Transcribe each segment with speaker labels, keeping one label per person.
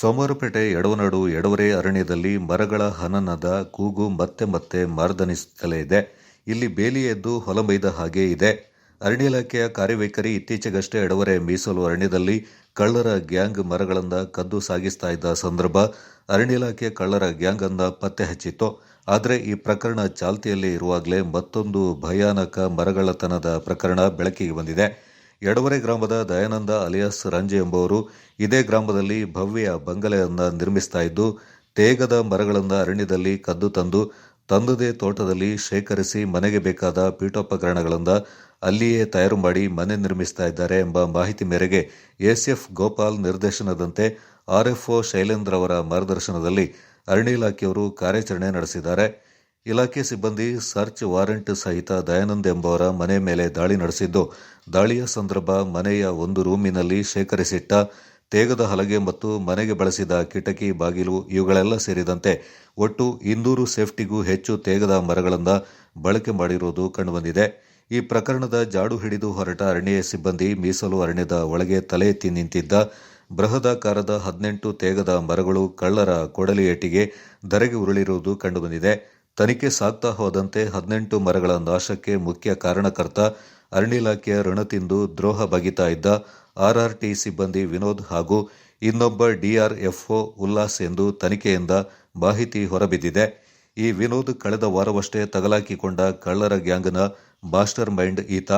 Speaker 1: ಸೋಮವಾರಪೇಟೆ ಎಡವನಾಡು ಎಡವರೆ ಅರಣ್ಯದಲ್ಲಿ ಮರಗಳ ಹನನದ ಕೂಗು ಮತ್ತೆ ಮತ್ತೆ ಮಾರ್ದನಿಸುತ್ತಲೇ ಇದೆ. ಇಲ್ಲಿ ಬೇಲಿ ಎದ್ದು ಹೊಲಮೈದ ಹಾಗೆ ಇದೆ. ಅರಣ್ಯ ಇಲಾಖೆಯ ಕಾರ್ಯವೈಖರಿ ಇತ್ತೀಚೆಗಷ್ಟೇ ಎಡವರೆ ಮೀಸಲು ಅರಣ್ಯದಲ್ಲಿ ಕಳ್ಳರ ಗ್ಯಾಂಗ್ ಮರಗಳಿಂದ ಕದ್ದು ಸಾಗಿಸ್ತಾ ಇದ್ದ ಸಂದರ್ಭ ಅರಣ್ಯ ಇಲಾಖೆ ಕಳ್ಳರ ಗ್ಯಾಂಗ್ ಅನ್ನ ಪತ್ತೆ ಹಚ್ಚಿತ್ತು. ಆದರೆ ಈ ಪ್ರಕರಣ ಚಾಲ್ತಿಯಲ್ಲಿ ಇರುವಾಗಲೇ ಮತ್ತೊಂದು ಭಯಾನಕ ಮರಗಳತನದ ಪ್ರಕರಣ ಬೆಳಕಿಗೆ ಬಂದಿದೆ. ಎಡವರೆ ಗ್ರಾಮದ ದಯಾನಂದ ಅಲಿಯಾಸ್ ರಂಜೆ ಎಂಬುವರು ಇದೇ ಗ್ರಾಮದಲ್ಲಿ ಭವ್ಯ ಬಂಗಲೆಯನ್ನ ನಿರ್ಮಿಸ್ತಾ ಇದ್ದು, ತೇಗದ ಮರಗಳನ್ನು ಅರಣ್ಯದಲ್ಲಿ ಕದ್ದು ತಂದು, ತಂದದೇ ತೋಟದಲ್ಲಿ ಶೇಖರಿಸಿ ಮನೆಗೆ ಬೇಕಾದ ಪೀಠೋಪಕರಣಗಳಿಂದ ಅಲ್ಲಿಯೇ ತಯಾರು ಮಾಡಿ ಮನೆ ನಿರ್ಮಿಸ್ತಾ ಇದ್ದಾರೆ ಎಂಬ ಮಾಹಿತಿ ಮೇರೆಗೆ ಎಸ್ಎಫ್ ಗೋಪಾಲ್ ನಿರ್ದೇಶನದಂತೆ ಆರ್ಎಫ್ಒ ಶೈಲೇಂದ್ರ ಅವರ ಮಾರ್ಗದರ್ಶನದಲ್ಲಿ ಅರಣ್ಯ ಇಲಾಖೆಯವರು ಕಾರ್ಯಾಚರಣೆ ನಡೆಸಿದ್ದಾರೆ. ಇಲಾಖೆ ಸಿಬ್ಬಂದಿ ಸರ್ಚ್ ವಾರೆಂಟ್ ಸಹಿತ ದಯಾನಂದ್ ಎಂಬವರ ಮನೆ ಮೇಲೆ ದಾಳಿ ನಡೆಸಿದ್ದು, ದಾಳಿಯ ಸಂದರ್ಭ ಮನೆಯ ಒಂದು ರೂಮಿನಲ್ಲಿ ಶೇಖರಿಸಿಟ್ಟ ತೇಗದ ಹಲಗೆ ಮತ್ತು ಮನೆಗೆ ಬಳಸಿದ ಕಿಟಕಿ, ಬಾಗಿಲು ಇವುಗಳೆಲ್ಲ ಸೇರಿದಂತೆ ಒಟ್ಟು ಇನ್ನೂರು ಸೇಫ್ಟಿಗೂ ಹೆಚ್ಚು ತೇಗದ ಮರಗಳಿಂದ ಬಳಕೆ ಮಾಡಿರುವುದು ಕಂಡುಬಂದಿದೆ. ಈ ಪ್ರಕರಣದ ಜಾಡು ಹಿಡಿದು ಹೊರಟ ಅರಣ್ಯ ಸಿಬ್ಬಂದಿ ಮೀಸಲು ಅರಣ್ಯದ ಒಳಗೆ ತಲೆ ಎತ್ತಿ ನಿಂತಿದ್ದ ಬೃಹದಾಕಾರದ ಹದಿನೆಂಟು ತೇಗದ ಮರಗಳು ಕಳ್ಳರ ಕೊಡಲಿ ಏಟಿಗೆ ಧರೆಗೆ ಉರುಳಿರುವುದು ಕಂಡುಬಂದಿದೆ. ತನಿಖೆ ಸಾಗ್ತಾ ಹೋದಂತೆ ಹದಿನೆಂಟು ಮರಗಳ ನಾಶಕ್ಕೆ ಮುಖ್ಯ ಕಾರಣಕರ್ತ ಅರಣ್ಯ ಇಲಾಖೆಯ ಋಣ ತಿಂದು ದ್ರೋಹ ಬಗಿತಾ ಇದ್ದ ಆರ್ಆರ್ಟಿ ಸಿಬ್ಬಂದಿ ವಿನೋದ್ ಹಾಗೂ ಇನ್ನೊಬ್ಬ ಡಿಆರ್ಎಫ್ಒ ಉಲ್ಲಾಸ್ ಎಂದು ತನಿಖೆಯಿಂದ ಮಾಹಿತಿ ಹೊರಬಿದ್ದಿದೆ. ಈ ವಿನೋದ್ ಕಳೆದ ವಾರವಷ್ಟೇ ತಗಲಾಕಿಕೊಂಡ ಕಳ್ಳರ ಗ್ಯಾಂಗ್ನ ಮಾಸ್ಟರ್ ಮೈಂಡ್ ಈತ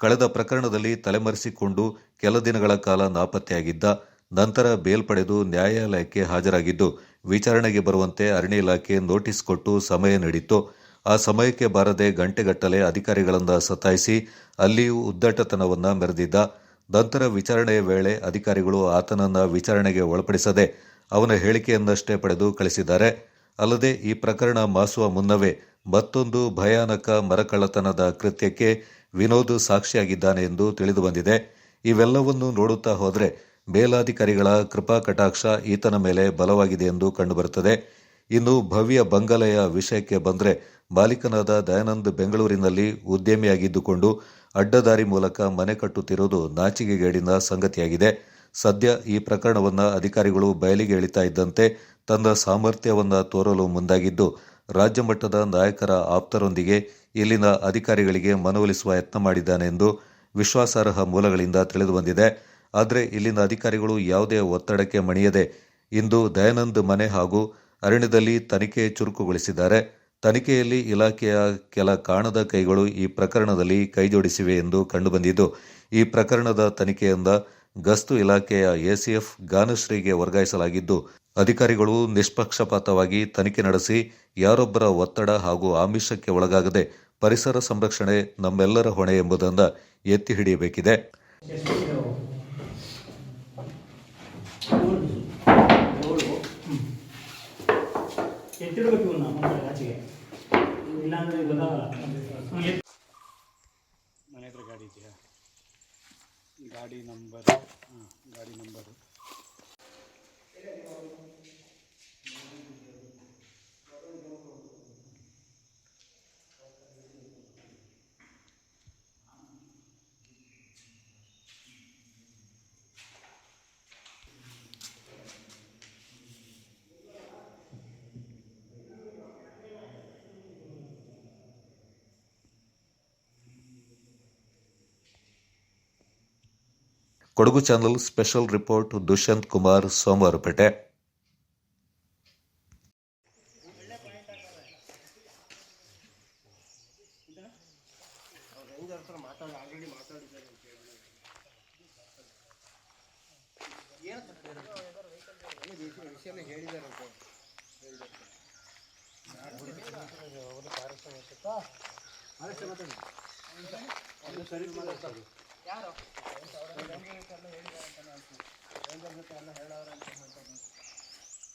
Speaker 1: ಕಳೆದ ಪ್ರಕರಣದಲ್ಲಿ ತಲೆಮರೆಸಿಕೊಂಡು ಕೆಲ ದಿನಗಳ ಕಾಲ ನಾಪತ್ತೆಯಾಗಿದ್ದ, ನಂತರ ಬೇಲ್ ಪಡೆದು ನ್ಯಾಯಾಲಯಕ್ಕೆ ಹಾಜರಾಗಿದ್ದು ವಿಚಾರಣೆಗೆ ಬರುವಂತೆ ಅರಣ್ಯ ಇಲಾಖೆ ನೋಟಿಸ್ ಕೊಟ್ಟು ಸಮಯ ನೀಡಿತ್ತು. ಆ ಸಮಯಕ್ಕೆ ಬಾರದೆ ಗಂಟೆಗಟ್ಟಲೆ ಅಧಿಕಾರಿಗಳನ್ನು ಸತಾಯಿಸಿ ಅಲ್ಲಿಯೂ ಉದ್ದಟತನವನ್ನು ಮೆರೆದಿದ್ದ. ನಂತರ ವಿಚಾರಣೆಯ ವೇಳೆ ಅಧಿಕಾರಿಗಳು ಆತನನ್ನು ವಿಚಾರಣೆಗೆ ಒಳಪಡಿಸದೆ ಅವನ ಹೇಳಿಕೆಯನ್ನಷ್ಟೇ ಪಡೆದು ಕಳಿಸಿದ್ದಾರೆ. ಅಲ್ಲದೆ ಈ ಪ್ರಕರಣ ಮಾಸುವ ಮುನ್ನವೇ ಮತ್ತೊಂದು ಭಯಾನಕ ಮರಕಳ್ಳತನದ ಕೃತ್ಯಕ್ಕೆ ವಿನೋದ್ ಸಾಕ್ಷಿಯಾಗಿದ್ದಾನೆ ಎಂದು ತಿಳಿದುಬಂದಿದೆ ಇವೆಲ್ಲವನ್ನೂ ನೋಡುತ್ತಾ ಹೋದರೆ ಮೇಲಾಧಿಕಾರಿಗಳ ಕೃಪಾ ಕಟಾಕ್ಷ ಈತನ ಮೇಲೆ ಬಲವಾಗಿದೆ ಎಂದು ಕಂಡುಬರುತ್ತದೆ. ಇನ್ನು ಭವ್ಯ ಬಂಗಲೆಯ ವಿಷಯಕ್ಕೆ ಬಂದರೆ ಬಾಲಿಕನಾದ ದಯಾನಂದ್ ಬೆಂಗಳೂರಿನಲ್ಲಿ ಉದ್ಯಮಿಯಾಗಿದ್ದುಕೊಂಡು ಅಡ್ಡದಾರಿ ಮೂಲಕ ಮನೆ ಕಟ್ಟುತ್ತಿರುವುದು ನಾಚಿಕೆಗೇಡಿನ ಸಂಗತಿಯಾಗಿದೆ. ಸದ್ಯ ಈ ಪ್ರಕರಣವನ್ನು ಅಧಿಕಾರಿಗಳು ಬಯಲಿಗೆ ಎಳಿತಾ ಇದ್ದಂತೆ ತನ್ನ ಸಾಮರ್ಥ್ಯವನ್ನು ತೋರಲು ಮುಂದಾಗಿದ್ದು, ರಾಜ್ಯ ಮಟ್ಟದ ನಾಯಕರ ಆಪ್ತರೊಂದಿಗೆ ಇಲ್ಲಿನ ಅಧಿಕಾರಿಗಳಿಗೆ ಮನವೊಲಿಸುವ ಯತ್ನ ಮಾಡಿದ್ದಾನೆ ಎಂದು ವಿಶ್ವಾಸಾರ್ಹ ಮೂಲಗಳಿಂದ ತಿಳಿದುಬಂದಿದೆ. ಆದರೆ ಇಲ್ಲಿನ ಅಧಿಕಾರಿಗಳು ಯಾವುದೇ ಒತ್ತಡಕ್ಕೆ ಮಣಿಯದೆ ಇಂದು ದಯಾನಂದ್ ಮನೆ ಹಾಗೂ ಅರಣ್ಯದಲ್ಲಿ ತನಿಖೆ ಚುರುಕುಗೊಳಿಸಿದ್ದಾರೆ. ತನಿಖೆಯಲ್ಲಿ ಇಲಾಖೆಯ ಕೆಲ ಕಾಣದ ಕೈಗಳು ಈ ಪ್ರಕರಣದಲ್ಲಿ ಕೈಜೋಡಿಸಿವೆ ಎಂದು ಕಂಡುಬಂದಿದ್ದು, ಈ ಪ್ರಕರಣದ ತನಿಖೆಯಿಂದ ಗಸ್ತು ಇಲಾಖೆಯ ಎಸಿಎಫ್ ಗಾನಶ್ರೀಗೆ ವರ್ಗಾಯಿಸಲಾಗಿದ್ದು, ಅಧಿಕಾರಿಗಳು ನಿಷ್ಪಕ್ಷಪಾತವಾಗಿ ತನಿಖೆ ನಡೆಸಿ ಯಾರೊಬ್ಬರ ಒತ್ತಡ ಹಾಗೂ ಆಮಿಷಕ್ಕೆ ಒಳಗಾಗದೆ ಪರಿಸರ ಸಂರಕ್ಷಣೆ ನಮ್ಮೆಲ್ಲರ ಹೊಣೆ ಎಂಬುದನ್ನು ಎತ್ತಿ ಹಿಡಿಯಬೇಕಿದೆ.
Speaker 2: ಎತ್ತಿಡಬೇಕು ಇವನ್ನ ಒಂದ್ಸಲ ಆಚೆಗೆ. ಇಲ್ಲಾಂದ್ರೆ ಗೊತ್ತಾಗಲ್ಲ
Speaker 3: ಮನೆ ಹತ್ರ ಗಾಡಿ ಇದೆಯಾ? ಗಾಡಿ ನಂಬರ್ ಹಾಂ, ಗಾಡಿ number.
Speaker 1: Kodagu channel special report Dushyanth Kumar Somwarpet ಹೇಳಿದ್ದಾರೆ ಯಾರು? ಎಲ್ಲ ಹೇಳಿದ್ದಾರೆ ಅಂತ ಎಲ್ಲ ಹೇಳೋರು ಅಂತ ಹೇಳ್ತಾರೆ